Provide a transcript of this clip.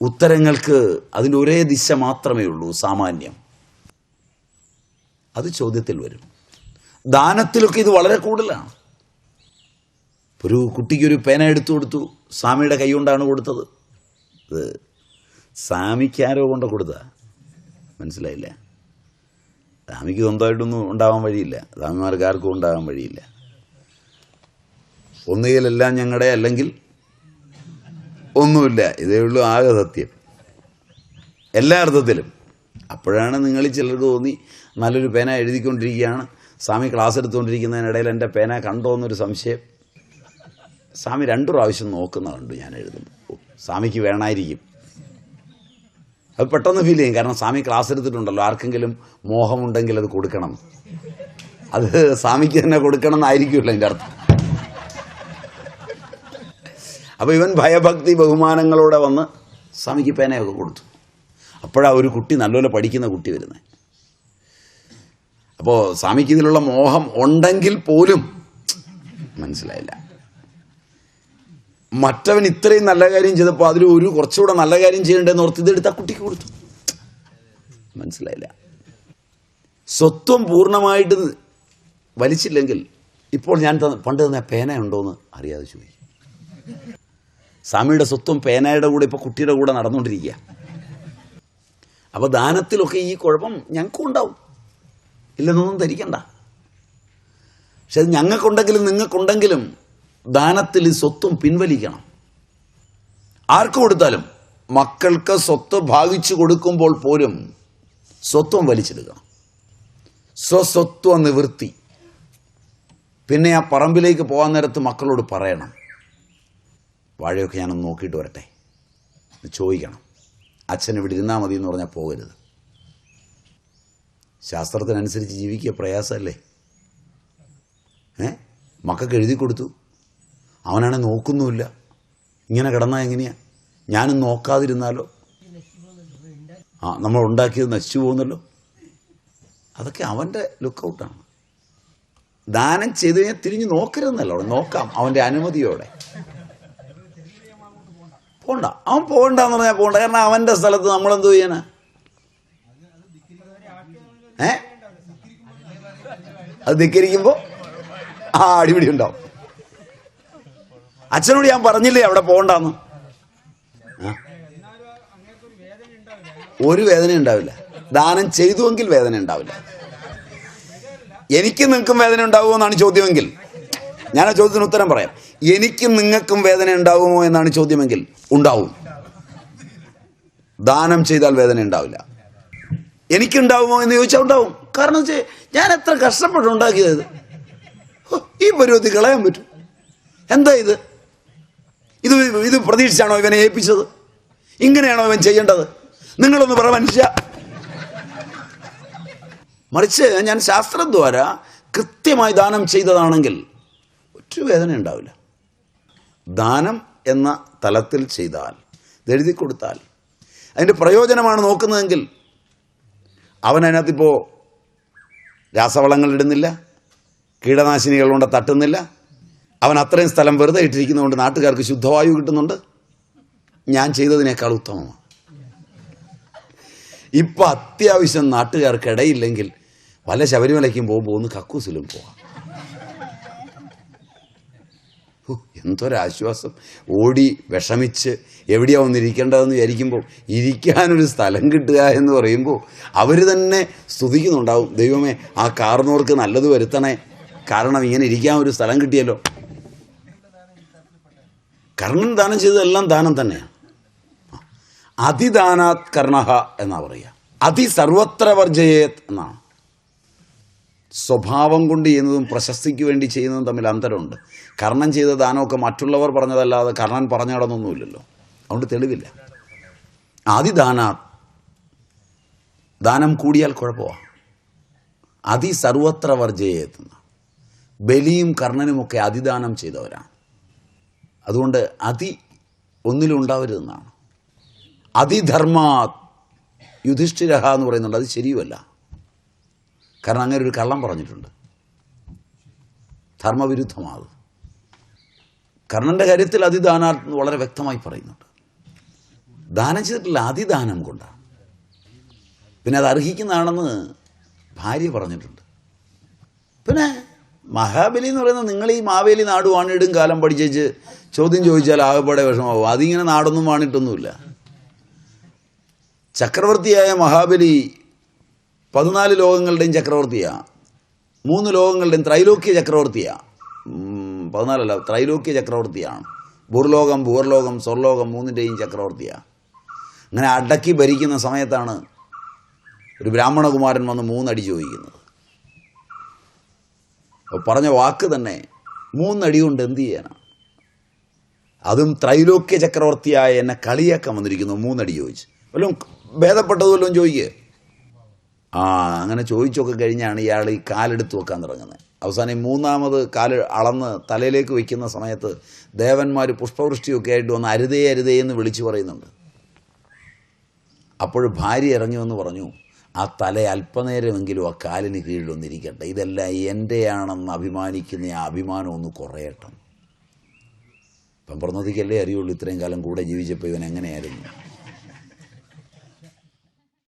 ഉത്തരങ്ങൾക്ക് അതിന്റെ ഒരേ ദിശ മാത്രമേ ഉള്ളൂ സാമാന്യം. അത് ചോദ്യത്തിൽ വരും. ദാനത്തിലൊക്കെ ഇത് വളരെ കൂടുതലാണ്. ഒരു കുട്ടിക്ക് ഒരു പേന എടുത്തു കൊടുത്തു സ്വാമിയുടെ കൈ കൊണ്ടാണ് കൊടുത്തത്. ഇത് സ്വാമിക്ക് ആരോ കൊണ്ട് കൊടുത്ത മനസ്സിലായില്ല? സ്വാമിക്ക് സ്വന്തമായിട്ടൊന്നും ഉണ്ടാവാൻ വഴിയില്ല. സ്വാമിമാർക്ക് ആർക്കും ഉണ്ടാവാൻ വഴിയില്ല. ഒന്നുകിലെല്ലാം ഞങ്ങളുടെ അല്ലെങ്കിൽ ഒന്നുമില്ല. ഇതേ ഉള്ളൂ ആകെ സത്യം. എല്ലാ അർത്ഥത്തിലും. അപ്പോഴാണ് നിങ്ങൾ ചിലർക്ക് തോന്നി നല്ലൊരു പേന എഴുതിക്കൊണ്ടിരിക്കുകയാണ്. സ്വാമി ക്ലാസ് എടുത്തുകൊണ്ടിരിക്കുന്നതിനിടയിൽ എന്റെ പേന കണ്ടോ എന്നൊരു സംശയം. സ്വാമി രണ്ടു പ്രാവശ്യം നോക്കുന്ന കണ്ടു ഞാൻ എഴുതുമ്പോൾ. സ്വാമിക്ക് വേണമായിരിക്കും അത് പെട്ടെന്ന് ഫീൽ ചെയ്യും. കാരണം സ്വാമി ക്ലാസ് എടുത്തിട്ടുണ്ടല്ലോ. ആർക്കെങ്കിലും മോഹമുണ്ടെങ്കിൽ അത് കൊടുക്കണം. അത് സ്വാമിക്ക് തന്നെ കൊടുക്കണം എന്നായിരിക്കുമല്ലോ അതിന്റെ അർത്ഥം. അപ്പോൾ ഇവൻ ഭയഭക്തി ബഹുമാനങ്ങളോടെ വന്ന് സ്വാമിക്ക് പേനയൊക്കെ കൊടുത്തു. അപ്പോഴാണ് ഒരു കുട്ടി നല്ലപോലെ പഠിക്കുന്ന കുട്ടി വരുന്നത് അപ്പോൾ സ്വാമിക്ക് ഇതിലുള്ള മോഹം ഉണ്ടെങ്കിൽ പോലും മനസ്സിലായില്ല. മറ്റവൻ ഇത്രയും നല്ല കാര്യം ചെയ്തപ്പോൾ അതിൽ ഒരു കുറച്ചുകൂടെ നല്ല കാര്യം ചെയ്യണ്ടെന്ന് ഓർത്ത് ഇതെടുത്ത് ആ കുട്ടിക്ക് കൊടുത്തു. മനസ്സിലായില്ല. സ്വത്വം പൂർണമായിട്ട് വലിച്ചില്ലെങ്കിൽ ഇപ്പോൾ ഞാൻ പണ്ട് തന്നെ പേന ഉണ്ടോ എന്ന് അറിയാതെ ചോദിക്കും. സ്വാമിയുടെ സ്വത്തും പേനയുടെ കൂടെ ഇപ്പോൾ കുട്ടിയുടെ കൂടെ നടന്നുകൊണ്ടിരിക്കുക. അപ്പോൾ ദാനത്തിലൊക്കെ ഈ കുഴപ്പം ഞങ്ങൾക്കും ഉണ്ടാവും ഇല്ലെന്നൊന്നും ധരിക്കണ്ട. പക്ഷെ അത് ഞങ്ങൾക്കുണ്ടെങ്കിലും നിങ്ങൾക്കുണ്ടെങ്കിലും ദാനത്തിൽ സ്വത്തും പിൻവലിക്കണം. ആർക്ക് കൊടുത്താലും മക്കൾക്ക് സ്വത്ത് ഭാവിച്ചു കൊടുക്കുമ്പോൾ പോലും സ്വത്വം വലിച്ചെടുക്കണം. സ്വസ്വത്വ നിവൃത്തി. പിന്നെ ആ പറമ്പിലേക്ക് പോകാൻ നേരത്ത് മക്കളോട് പറയണം. വാഴയൊക്കെ ഞാനൊന്ന് നോക്കിയിട്ട് വരട്ടെ? ചോദിക്കണം. അച്ഛൻ ഇവിടെ ഇരുന്നാൽ മതി എന്ന് പറഞ്ഞാൽ പോകരുത്. ശാസ്ത്രത്തിനനുസരിച്ച് ജീവിക്കുക പ്രയാസമല്ലേ? ഏ? മക്കൾക്ക് എഴുതി കൊടുത്തു. അവനാണെ നോക്കുന്നുമില്ല. ഇങ്ങനെ കിടന്നാൽ എങ്ങനെയാ? ഞാനും നോക്കാതിരുന്നാലോ? ആ നമ്മൾ ഉണ്ടാക്കിയത് നശിച്ചു പോകുന്നല്ലോ. അതൊക്കെ അവന്റെ ലുക്കൗട്ടാണ്. ദാനം ചെയ്ത് കഴിഞ്ഞാൽ തിരിഞ്ഞ് നോക്കരുതെന്നല്ലോ നോക്കാം. അവന്റെ അനുമതിയോടെ. പോണ്ട. അവൻ പോകണ്ടെന്ന് പറഞ്ഞാൽ പോകണ്ട കാരണം അവന്റെ സ്ഥലത്ത് നമ്മളെന്തോ ചെയ്യാനാ? ഏ? അത് ധിക്കരിക്കുമ്പോൾ ആ അടിപിടി ഉണ്ടാവും. അച്ഛനോട് ഞാൻ പറഞ്ഞില്ലേ അവിടെ പോകണ്ടെന്ന്? ഒരു വേദന ഉണ്ടാവില്ല. ദാനം ചെയ്തുവെങ്കിൽ വേദന ഉണ്ടാവില്ല. എനിക്ക് നിങ്ങൾക്കും വേദന ഉണ്ടാവുമോ എന്നാണ് ചോദ്യമെങ്കിൽ ഞാൻ ആ ചോദ്യത്തിന് ഉത്തരം പറയാം. എനിക്കും നിങ്ങൾക്കും വേദന ഉണ്ടാവുമോ എന്നാണ് ചോദ്യമെങ്കിൽ ഉണ്ടാവും. ദാനം ചെയ്താൽ വേദന ഉണ്ടാവില്ല. എനിക്കുണ്ടാവുമോ എന്ന് ചോദിച്ചാൽ ഉണ്ടാവും. കാരണം വെച്ചാൽ ഞാൻ എത്ര കഷ്ടപ്പെട്ട് ഉണ്ടാക്കിയത്. ഈ പരുവത്തിൽ കളയാൻ പറ്റും. എന്താ ഇത്? ഇത് ഇത് പ്രതീക്ഷിച്ചാണോ ഇവനെ ഏൽപ്പിച്ചത്? ഇങ്ങനെയാണോ ഇവൻ ചെയ്യേണ്ടത്? നിങ്ങളൊന്ന് പറ മനുഷ്യ. മറിച്ച് ഞാൻ ശാസ്ത്രദ്വാര കൃത്യമായി ദാനം ചെയ്തതാണെങ്കിൽ ഒറ്റ വേദന ഉണ്ടാവില്ല. ദാനം എന്ന തലത്തിൽ ചെയ്താൽ എഴുതി കൊടുത്താൽ അതിന്റെ പ്രയോജനമാണ് നോക്കുന്നതെങ്കിൽ അവൻ അതിനകത്തിപ്പോൾ രാസവളങ്ങൾ ഇടുന്നില്ല കീടനാശിനികൾ കൊണ്ട് തട്ടുന്നില്ല അവൻ അത്രയും സ്ഥലം വെറുതെ ഇട്ടിരിക്കുന്നതുകൊണ്ട് നാട്ടുകാർക്ക് ശുദ്ധവായു കിട്ടുന്നുണ്ട്. ഞാൻ ചെയ്തതിനേക്കാൾ ഉത്തമമാണ്. ഇപ്പം അത്യാവശ്യം നാട്ടുകാർക്ക് ഇടയില്ലെങ്കിൽ വല്ല ശബരിമലയ്ക്കും പോകുമ്പോൾ ഒന്ന് കക്കൂസിലും പോവാം. എന്തൊരാശ്വാസം. ഓടി വിഷമിച്ച് എവിടെയാ ഒന്ന് ഇരിക്കേണ്ടതെന്ന് വിചാരിക്കുമ്പോൾ ഇരിക്കാനൊരു സ്ഥലം കിട്ടുക എന്ന് പറയുമ്പോൾ അവർ തന്നെ സ്തുതിക്കുന്നുണ്ടാവും. ദൈവമേ ആ കാർന്നവർക്ക് നല്ലത് വരുത്തണേ. കാരണം ഇങ്ങനെ ഇരിക്കാൻ ഒരു സ്ഥലം കിട്ടിയല്ലോ. കർണൻ ദാനം ചെയ്തതെല്ലാം ദാനം തന്നെയാണ് അതിദാനാത് കർണഹ എന്നാ പറയുക. അതി സർവത്ര വർജയേത് എന്നാണ്. സ്വഭാവം കൊണ്ട് ചെയ്യുന്നതും പ്രശസ്തിക്ക് വേണ്ടി ചെയ്യുന്നതും തമ്മിൽ അന്തരമുണ്ട്. കർണൻ ചെയ്ത ദാനമൊക്കെ മറ്റുള്ളവർ പറഞ്ഞതല്ലാതെ കർണൻ പറഞ്ഞ നടന്നൊന്നുമില്ലല്ലോ അതുകൊണ്ട് തെളിവില്ല. അതിദാനാ ദാനം കൂടിയാൽ കുഴപ്പമാണ് അതി സർവത്ര വർജയെത്തുന്ന ബലിയും കർണനുമൊക്കെ അതിദാനം ചെയ്തവരാണ്. അതുകൊണ്ട് അതി ഒന്നിലും ഉണ്ടാവരുതെന്നാണ് അതിധർമാത് യുധിഷ്ഠിരഹ എന്ന് പറയുന്നുണ്ട്. അത് ശരിയുമല്ല. കാരണം അങ്ങനെ ഒരു കള്ളം പറഞ്ഞിട്ടുണ്ട്. ധർമ്മവിരുദ്ധമാണ് കർണന്റെ കാര്യത്തിൽ അതിദാനാർത്ഥം വളരെ വ്യക്തമായി പറയുന്നുണ്ട്. ദാനം ചെയ്തിട്ടില്ല അതിദാനം കൊണ്ടാണ് പിന്നെ അത് അർഹിക്കുന്നതാണെന്ന് ഭാര്യ പറഞ്ഞിട്ടുണ്ട്. പിന്നെ മഹാബലി എന്ന് പറയുന്നത് നിങ്ങൾ ഈ മാവേലി നാട് വാണിടും കാലം പഠിച്ചേച്ച് ചോദ്യം ചോദിച്ചാൽ ആകെപ്പാടെ വിഷമാവും അതിങ്ങനെ നാടൊന്നും വാണിട്ടൊന്നുമില്ല. ചക്രവർത്തിയായ മഹാബലി പതിനാല് ലോകങ്ങളുടെയും ചക്രവർത്തിയാണ് മൂന്ന് ലോകങ്ങളുടെയും ത്രൈലോക്യ ചക്രവർത്തിയാണ് പതിനാലല്ല ത്രൈലോക്യ ചക്രവർത്തിയാണ് ഭൂർലോകം ഭൂർലോകം സ്വർലോകം മൂന്നിന്റെയും ചക്രവർത്തിയാണ് അങ്ങനെ അടക്കി ഭരിക്കുന്ന സമയത്താണ് ഒരു ബ്രാഹ്മണകുമാരൻ വന്ന് മൂന്നടി ചോദിക്കുന്നത്. പറഞ്ഞ വാക്ക് തന്നെ മൂന്നടി കൊണ്ട് എന്ത് ചെയ്യാനാണ് അതും ത്രൈലോക്യ ചക്രവർത്തിയായ എന്നെ കളിയാക്കാൻ വന്നിരിക്കുന്നു മൂന്നടി ചോദിച്ച്. വല്ലതും ഭേദപ്പെട്ടത് വല്ലതും ചോദിക്കുക ആ അങ്ങനെ ചോദിച്ചൊക്കെ കഴിഞ്ഞാണ് ഇയാൾ ഈ കാലെടുത്ത് വെക്കാൻ തുടങ്ങുന്നത്. അവസാനം മൂന്നാമത് കാൽ അളന്ന് തലയിലേക്ക് വയ്ക്കുന്ന സമയത്ത് ദേവന്മാർ പുഷ്പവൃഷ്ടിയൊക്കെ ആയിട്ട് വന്ന് അരുതേ അരുതേ എന്ന് വിളിച്ചു പറയുന്നുണ്ട്. അപ്പോൾ ഭാര്യ ഇറങ്ങി പറഞ്ഞു ആ തല അല്പനേരമെങ്കിലും ആ കാലിന് കീഴിൽ ഒന്നിരിക്കട്ടെ ഇതെല്ലാം എന്റെയാണെന്ന് അഭിമാനിക്കുന്ന ആ അഭിമാനം ഒന്ന് കുറയട്ടെ. ഇപ്പം പറഞ്ഞതിക്കല്ലേ അറിയുള്ളൂ ഇത്രയും കാലം കൂടെ ജീവിച്ചപ്പോൾ ഇവൻ എങ്ങനെയായിരുന്നു?